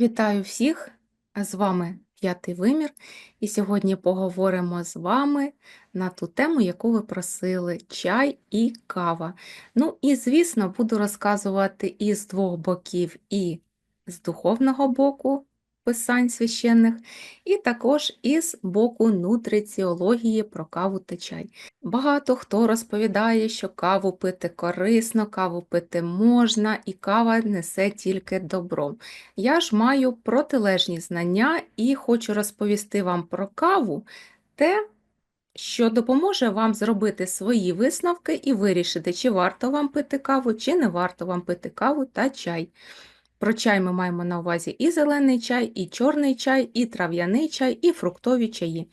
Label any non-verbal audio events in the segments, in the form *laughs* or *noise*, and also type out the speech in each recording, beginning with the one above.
Вітаю всіх! З вами П'ятий Вимір, і сьогодні поговоримо з вами на ту тему, яку ви просили: чай і кава. Ну і, звісно, буду розказувати і з двох боків, і з духовного боку писань священних, і також із боку нутриціології про каву та чай. Багато хто розповідає, що каву пити корисно, каву пити можна, і кава несе тільки добро. Я ж маю протилежні знання і хочу розповісти вам про каву, те, що допоможе вам зробити свої висновки і вирішити, чи варто вам пити каву, чи не варто вам пити каву та чай. Про чай ми маємо на увазі і зелений чай, і чорний чай, і трав'яний чай, і фруктові чаї.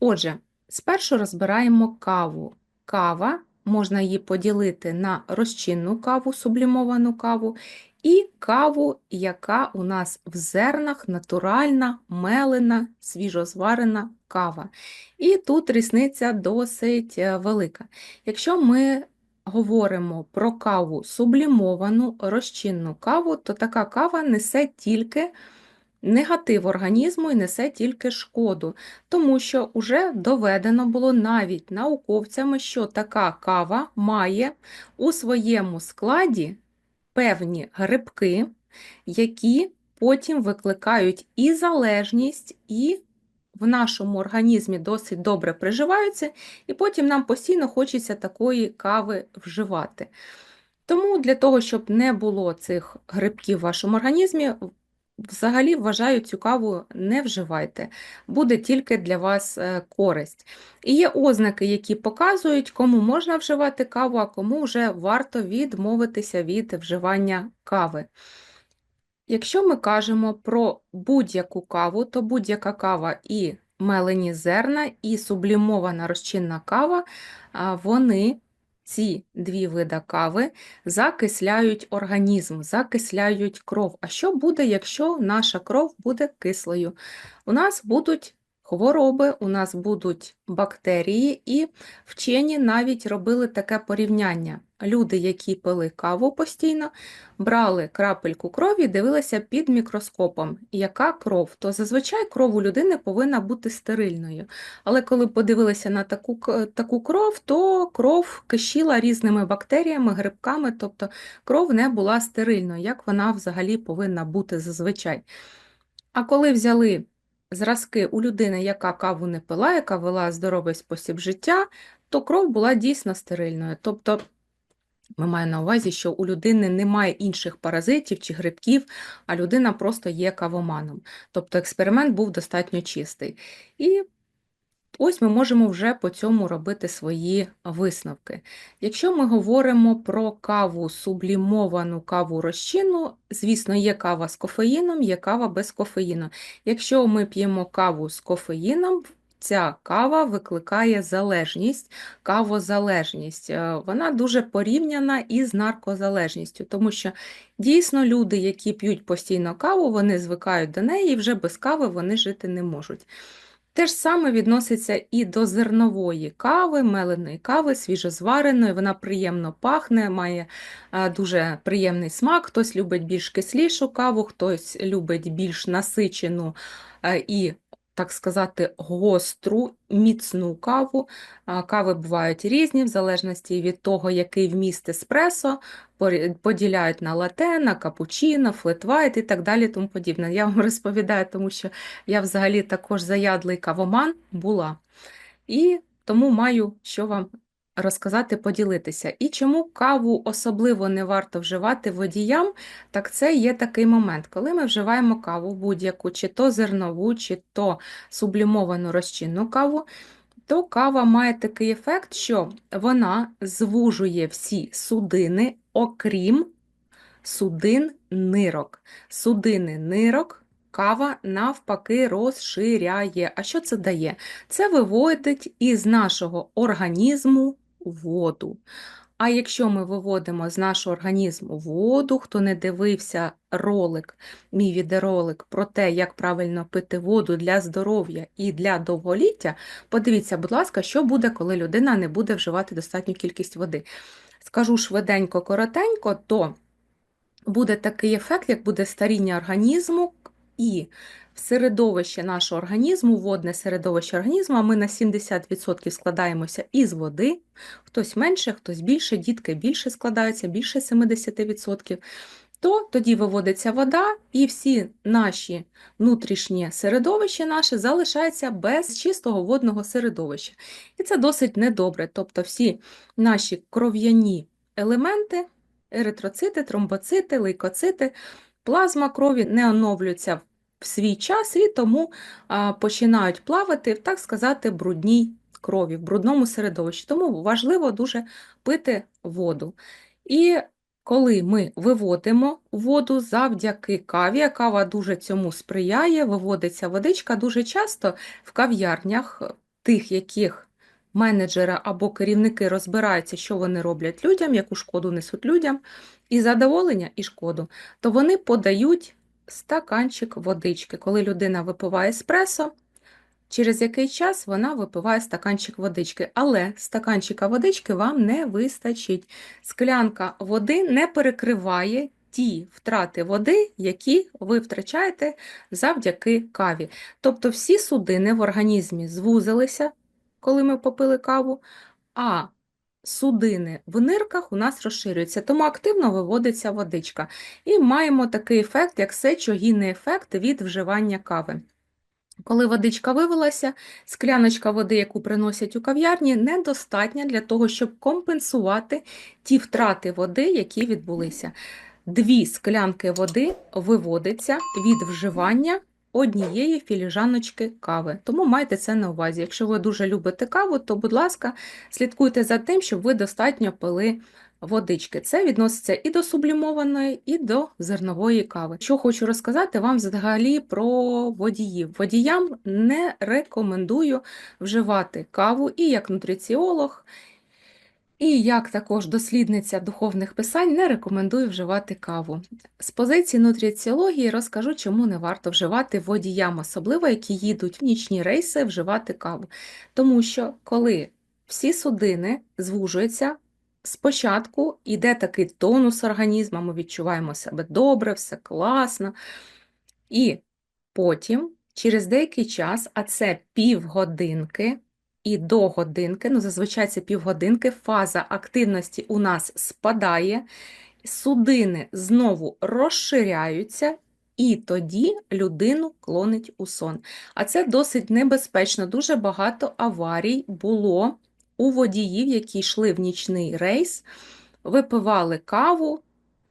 Отже, спершу розбираємо каву. Кава, можна її поділити на розчинну каву, сублімовану каву, і каву, яка у нас в зернах натуральна, мелена, свіжозварена кава. І тут різниця досить е, велика. Якщо ми говоримо про каву сублімовану, розчинну каву, то така кава несе тільки негатив організму і несе тільки шкоду, тому що вже доведено було навіть науковцями, що така кава має у своєму складі певні грибки, які потім викликають і залежність, і в нашому організмі досить добре приживаються, і потім нам постійно хочеться такої кави вживати. Тому для того, щоб не було цих грибків в вашому організмі, взагалі вважаю, цю каву не вживайте, буде тільки для вас е, користь. І є ознаки, які показують, кому можна вживати каву, а кому вже варто відмовитися від вживання кави. Якщо ми кажемо про будь-яку каву, то будь-яка кава і мелені зерна, і сублімована розчинна кава, вони, ці дві види кави, закисляють організм, закисляють кров. А що буде, якщо наша кров буде кислою? У нас будуть хвороби, у нас будуть бактерії, і вчені навіть робили таке порівняння. Люди, які пили каву постійно, брали крапельку крові, дивилися під мікроскопом, яка кров, то зазвичай кров у людини повинна бути стерильною. Але коли подивилися на таку таку кров, то кров кишіла різними бактеріями, грибками, тобто кров не була стерильною, як вона взагалі повинна бути зазвичай. А коли взяли зразки у людини, яка каву не пила, яка вела здоровий спосіб життя, то кров була дійсно стерильною. Тобто ми маємо на увазі, що у людини немає інших паразитів чи грибків, а людина просто є кавоманом. Тобто експеримент був достатньо чистий. І ось ми можемо вже по цьому робити свої висновки. Якщо ми говоримо про каву сублімовану каву розчинну, звісно, є кава з кофеїном, є кава без кофеїну. Якщо ми п'ємо каву з кофеїном, ця кава викликає залежність, кавозалежність. Е, вона дуже порівняна із наркозалежністю, тому що дійсно люди, які п'ють постійно каву, вони звикають до неї і вже без кави вони жити не можуть. Те ж саме відноситься і до зернової кави, меленої кави, свіжозвареної, вона приємно пахне, має е, дуже приємний смак. Хтось любить більш кислішу каву, хтось любить більш насичену е, і так сказати, гостру, міцну каву. Кави бувають різні, в залежності від того, який вміст еспресо, поділяють на лате, на капучино, флетвайт і так далі. тому подібне. Я вам *laughs* розповідаю, тому що я взагалі також заядлий кавоман була. І тому маю що вам розказати, поділитися. І чому каву особливо не варто вживати водіям, так це є такий момент, коли ми вживаємо каву будь-яку, чи то зернову, чи то сублімовану розчинну каву, то кава має такий ефект, що вона звужує всі судини, окрім судин нирок. Судини нирок. Кава навпаки розширяє. А що це дає? Це виводить із нашого організму воду. А якщо ми виводимо з нашого організму воду, хто не дивився ролик, мій відеоролик про те, як правильно пити воду для здоров'я і для довголіття, подивіться, будь ласка, що буде, коли людина не буде вживати достатню кількість води. Скажу швиденько, коротенько, то буде такий ефект, як буде старіння організму, І в середовище нашого організму, водне середовище організму, а ми на 70% складаємося із води, хтось менше, хтось більше, дітки більше складаються, більше 70%, то тоді виводиться вода, і всі наші внутрішнє середовище наше залишається без чистого водного середовища. І це досить недобре. Тобто всі наші кров'яні елементи, еритроцити, тромбоцити, лейкоцити, плазма крові не оновлюються в свій час і тому починають плавати так сказати, брудній крові, в брудному середовищі. Тому важливо дуже пити воду. І коли ми виводимо воду завдяки каві, а кава дуже цьому сприяє, виводиться водичка дуже часто в кав'ярнях, тих, яких менеджери або керівники розбираються, що вони роблять людям, яку шкоду несуть людям, і задоволення, і шкоду, то вони подають стаканчик водички. Коли людина випиває еспресо, через який час вона випиває стаканчик водички. Але стаканчика водички вам не вистачить. Склянка води не перекриває ті втрати води, які ви втрачаєте завдяки каві. Тобто всі судини в організмі звузилися, коли ми попили каву, а судини в нирках у нас розширюються, тому активно виводиться водичка. І маємо такий ефект, як сечогінний ефект від вживання кави. Коли водичка вивелася, скляночка води, яку приносять у кав'ярні, недостатня для того, щоб компенсувати ті втрати води, які відбулися. Дві склянки води виводиться від вживання однієї філіжаночки кави. Тому майте це на увазі. Якщо ви дуже любите каву, то, будь ласка, слідкуйте за тим, щоб ви достатньо пили водички. Це відноситься і до сублімованої, і до зернової кави. Що хочу розказати вам взагалі про водіїв. Водіям не рекомендую вживати каву і як нутриціолог, і як також дослідниця духовних писань не рекомендую вживати каву. З позиції нутриціології розкажу, чому не варто вживати водіям, особливо які їдуть в нічні рейси, вживати каву. Тому що коли всі судини звужуються, спочатку йде такий тонус організму, ми відчуваємо себе добре, все класно. І потім, через деякий час, а це півгодинки, і до годинки, ну зазвичай це півгодинки, фаза активності у нас спадає, судини знову розширяються, і тоді людину клонить у сон. А це досить небезпечно. Дуже багато аварій було у водіїв, які йшли в нічний рейс, випивали каву,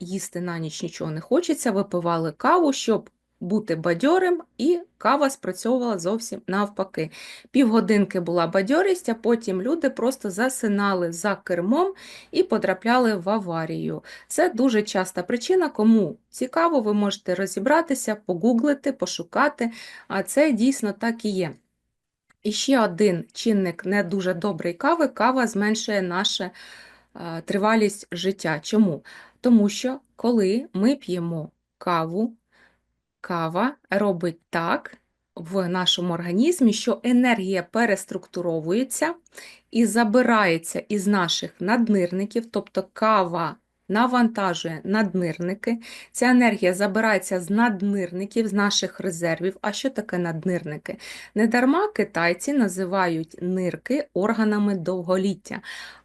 їсти на ніч нічого не хочеться, випивали каву, щоб бути бадьорим, і кава спрацьовувала зовсім навпаки. Півгодинки була бадьорість, а потім люди просто засинали за кермом і потрапляли в аварію. Це дуже часта причина, кому цікаво, ви можете розібратися, погуглити, пошукати, а це дійсно так і є. І ще один чинник не дуже добрий кави кава зменшує нашу е, тривалість життя. Чому? Тому що коли ми п'ємо каву, Кава робить так в нашому організмі, що енергія переструктуровується і забирається із наших наднирників, тобто кава навантажує наднирники. Ця енергія забирається з наднирників, з наших резервів. А що таке наднирники? Недарма китайці називають нирки органами довголіття,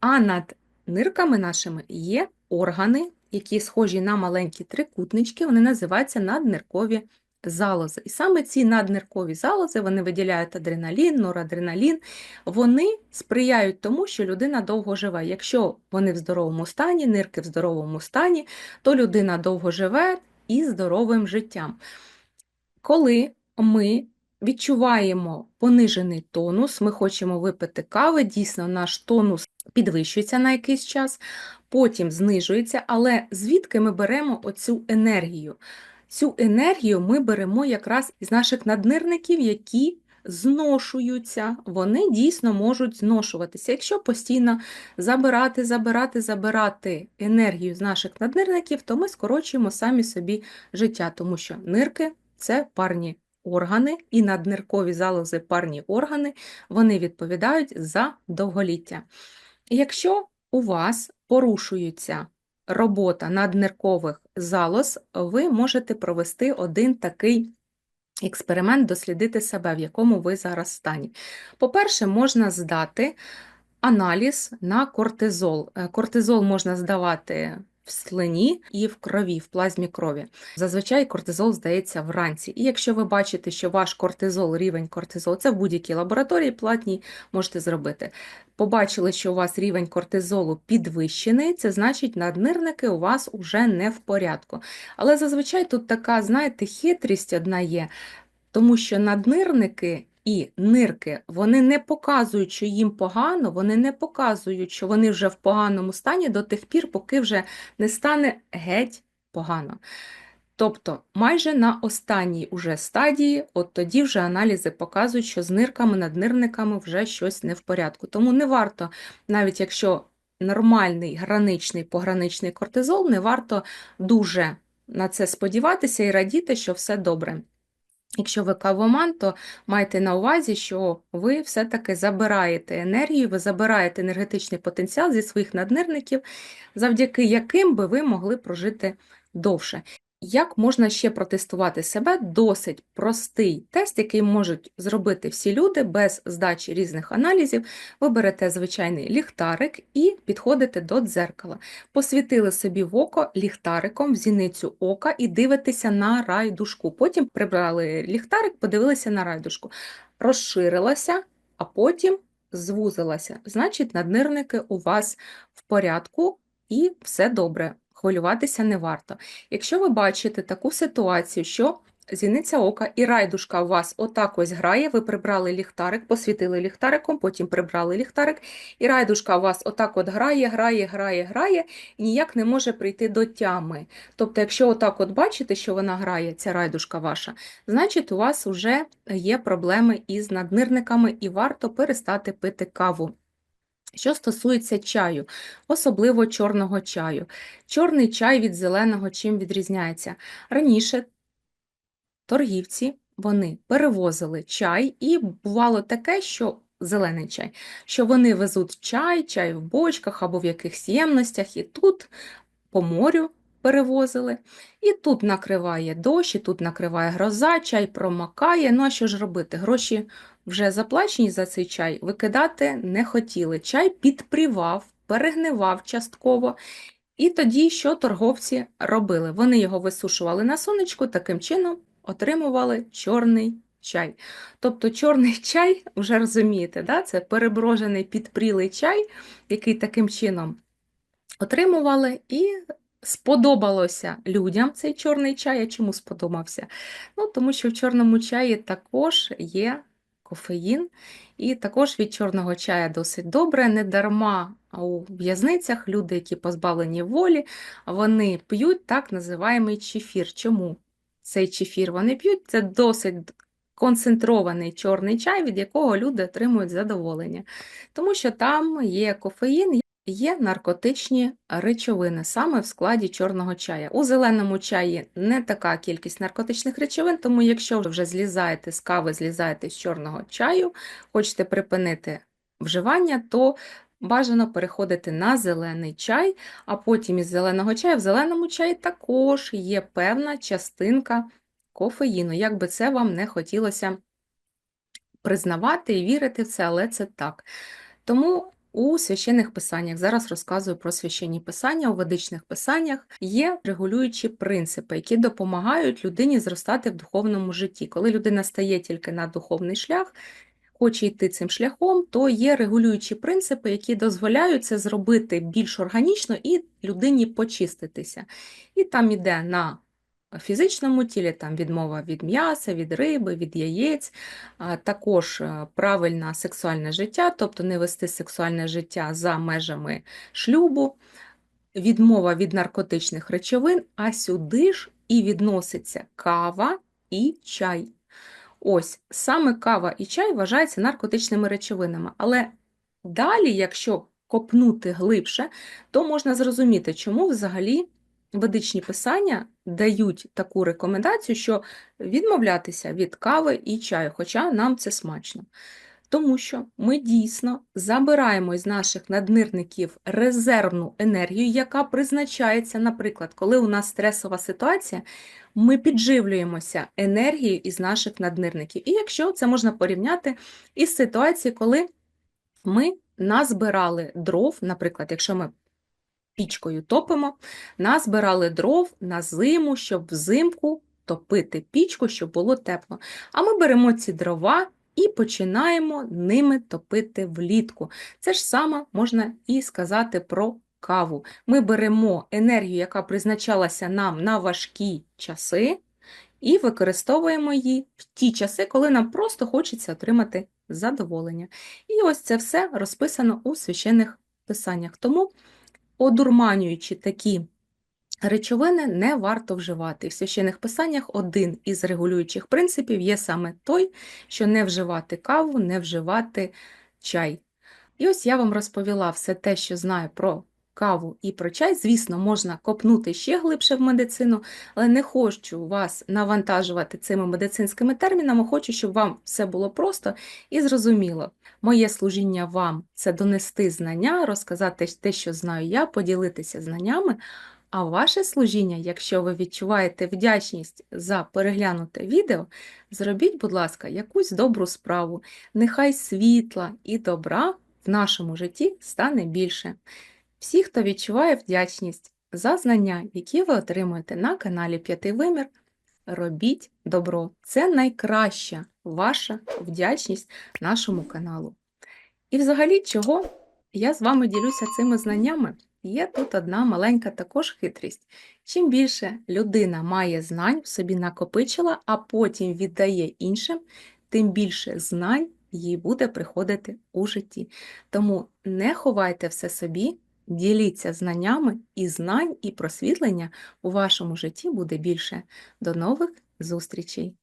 а над нирками нашими є органи які схожі на маленькі трикутнички, вони називаються надниркові залози. І саме ці надниркові залози вони виділяють адреналін, норадреналін, вони сприяють тому, що людина довго живе. Якщо вони в здоровому стані, нирки в здоровому стані, то людина довго живе і здоровим життям. Коли ми відчуваємо понижений тонус, ми хочемо випити кави, дійсно наш тонус підвищується на якийсь час, потім знижується, але звідки ми беремо оцю енергію? Цю енергію ми беремо якраз із наших наднирників, які зношуються, вони дійсно можуть зношуватися. Якщо постійно забирати, забирати, забирати енергію з наших наднирників, то ми скорочуємо самі собі життя, тому що нирки це парні органи, і надниркові залози парні органи, вони відповідають за довголіття. Якщо у вас порушується робота надниркових залоз, ви можете провести один такий експеримент дослідити себе, в якому ви зараз стані. По-перше, можна здати аналіз на кортизол. Е, Кортизол можна здавати в слині і в крові, в плазмі крові. Зазвичай кортизол здається вранці. І якщо ви бачите, що ваш кортизол, рівень кортизолу, це в будь-якій лабораторії платній можете зробити. Побачили, що у вас рівень кортизолу підвищений, це значить, наднирники у вас уже не в порядку. Але зазвичай тут така, знаєте, хитрість одна є, тому що наднирники і нирки вони не показують, що їм погано, вони не показують, що вони вже в поганому стані до тих пір, поки вже не стане геть погано. Тобто, майже на останній уже стадії, от тоді вже аналізи показують, що з нирками, наднирниками вже щось не в порядку. Тому не варто, навіть якщо нормальний граничний пограничний кортизол, не варто дуже на це сподіватися і радіти, що все добре. Якщо ви кавоман, то майте на увазі, що ви все-таки забираєте енергію, ви забираєте енергетичний потенціал зі своїх наднирників, завдяки яким би ви могли прожити довше. Як можна ще протестувати себе? Досить простий тест, який можуть зробити всі люди без здачі різних аналізів. Ви берете звичайний ліхтарик і підходите до дзеркала. Посвітили собі в око ліхтариком в зіницю ока і дивитеся на райдушку. Потім прибрали ліхтарик, подивилися на райдушку. Розширилася, а потім звузилася. Значить, наднирники у вас в порядку і все добре хвилюватися не варто. Якщо ви бачите таку ситуацію, що зіниця ока і райдушка у вас отак ось грає, ви прибрали ліхтарик, посвітили ліхтариком, потім прибрали ліхтарик, і райдушка у вас отак от грає, грає, грає, грає, і ніяк не може прийти до тями. Тобто, якщо отак от бачите, що вона грає, ця райдушка ваша, значить у вас вже є проблеми із наднирниками і варто перестати пити каву. Що стосується чаю, особливо чорного чаю. Чорний чай від зеленого чим відрізняється? Раніше торгівці вони перевозили чай, і бувало таке, що зелений чай, що вони везуть чай, чай в бочках або в якихось ємностях, і тут по морю перевозили. І тут накриває дощ, і тут накриває гроза, чай промакає. Ну а що ж робити? Гроші вже заплачені за цей чай, викидати не хотіли. Чай підпрівав, перегнивав частково. І тоді що торговці робили? Вони його висушували на сонечку, таким чином отримували чорний чай. Тобто чорний *laughs* чай, вже розумієте, да? це переброжений підпрілий чай, який таким чином отримували і Сподобалося людям цей чорний чай. А чому сподобався? Ну, Тому що в чорному чаї також є кофеїн, і також від чорного чая досить добре, не дарма у в'язницях люди, які позбавлені волі, вони п'ють так називаємий чефір. Чому цей чефір вони п'ють? Це досить концентрований чорний чай, від якого люди отримують задоволення, тому що там є кофеїн. Є наркотичні речовини саме в складі чорного чая. У зеленому чаї не така кількість наркотичних речовин, тому якщо вже злізаєте з кави, злізаєте з чорного чаю, хочете припинити вживання, то бажано переходити на зелений чай, а потім із зеленого чаю в зеленому чаї також є певна частинка кофеїну. Як би це вам не хотілося признавати і вірити в це, але це так. Тому у священних писаннях, зараз розказую про священні писання, у ведичних писаннях є регулюючі принципи, які допомагають людині зростати в духовному житті. Коли людина стає тільки на духовний шлях, хоче йти цим шляхом, то є регулюючі принципи, які дозволяють це зробити більш органічно і людині почиститися. І там іде на фізичному тілі, там відмова від м'яса, від риби, від яєць, також е, правильне сексуальне життя, тобто не вести сексуальне життя за межами шлюбу, відмова від наркотичних речовин, а сюди ж і відноситься кава і чай. Ось саме кава і чай вважаються наркотичними речовинами. Але далі, якщо копнути глибше, то можна зрозуміти, чому взагалі ведичні писання дають таку рекомендацію, що відмовлятися від кави і чаю, хоча нам це смачно. Тому що ми дійсно забираємо із наших наднирників резервну енергію, яка призначається, наприклад, коли у нас стресова ситуація, ми підживлюємося енергією із наших наднирників. І якщо це можна порівняти із ситуацією, коли ми назбирали дров, наприклад, якщо ми пічкою топимо, назбирали дров на зиму, щоб взимку топити пічку, щоб було тепло. А ми беремо ці дрова і починаємо ними топити влітку. Це ж саме можна і сказати про каву. Ми беремо енергію, яка призначалася нам на важкі часи, і використовуємо її в ті часи, коли нам просто хочеться отримати задоволення. І ось це все розписано у священних писаннях. Тому, одурманюючи такі речовини, не варто вживати. В священних писаннях один із регулюючих принципів є саме той, що не вживати каву, не вживати чай. І ось я вам розповіла все те, що знаю про каву і про чай. Звісно, можна копнути ще глибше в медицину, але не хочу вас навантажувати цими медицинськими термінами. Хочу, щоб вам все було просто і зрозуміло. Моє служіння вам це донести знання, розказати те, що знаю я, поділитися знаннями. А ваше служіння, якщо ви відчуваєте вдячність за переглянуте відео, зробіть, будь ласка, якусь добру справу. Нехай світла і добра в нашому житті стане більше. Всі, хто відчуває вдячність за знання, які ви отримуєте на каналі П'ятий Вимір, робіть добро. Це найкраща ваша вдячність нашому каналу. І взагалі, чого я з вами ділюся цими знаннями? Є тут одна маленька також хитрість. Чим більше людина має знань, в собі накопичила, а потім віддає іншим, тим більше знань їй буде приходити у житті. Тому не ховайте все собі, діліться знаннями, і знань, і просвітлення у вашому житті буде більше. До нових зустрічей!